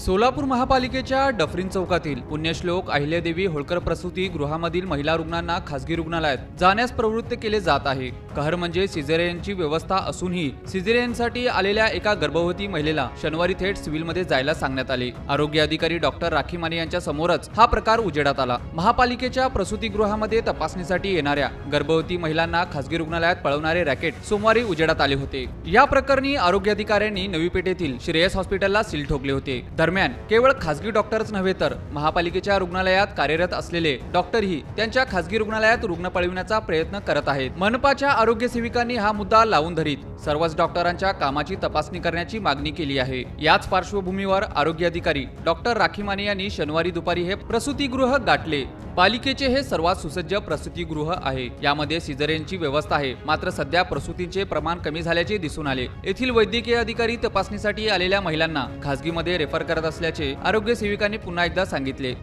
सोलापूर महापालिकेच्या डफरीन चौकातील पुण्यश्लोक अहिल्यादेवी होळकर प्रसूती गृहामधील महिला रुग्णांना खासगी रुग्णालयात जाण्यास प्रवृत्त केले जात आहे. कहर म्हणजे सिझेरियनची व्यवस्था असूनही सिझेरियनसाठी आलेल्या एका गर्भवती महिलेला शनिवारी थेट सिव्हिलमध्ये जायला सांगण्यात आले. आरोग्य अधिकारी डॉक्टर राखी माने यांच्या समोरच हा प्रकार उजेडात आला. महापालिकेच्या प्रसूतीगृहामध्ये तपासणीसाठी येणाऱ्या गर्भवती महिलांना खासगी रुग्णालयात पळवणारे रॅकेट सोमवारी उजेडात आले होते. या प्रकरणी आरोग्य अधिकाऱ्यांनी नवी पेठेतील श्रेयस हॉस्पिटलला सील ठोकले होते. दरम्यान केवळ खासगी डॉक्टरच नव्हे तर महापालिकेच्या रुग्णालयात कार्यरत असलेले डॉक्टरही त्यांच्या खासगी रुग्णालयात रुग्ण पळविण्याचा प्रयत्न करत आहेत. मनपाच्या आरोग्य सेविकांनी हा मुद्दा लावून धरीत सर्वच डॉक्टरांच्या कामाची तपासणी करण्याची मागणी केली आहे. याच पार्श्वभूमीवर आरोग्य अधिकारी डॉक्टर राखी माने यांनी शनिवारी दुपारी हे प्रसूतीगृह गाठले. पालिकेचे हे सर्वात सुसज्ज प्रसूतीगृह आहे. यामध्ये सिझरेनची व्यवस्था आहे. मात्र सध्या प्रसूतीचे प्रमाण कमी झाल्याचे दिसून आले. येथील वैद्यकीय अधिकारी तपासणीसाठी आलेल्या महिलांना खासगीमध्ये रेफर करत असल्याचे आरोग्य सेविकांनी पुन्हा एकदा सांगितले.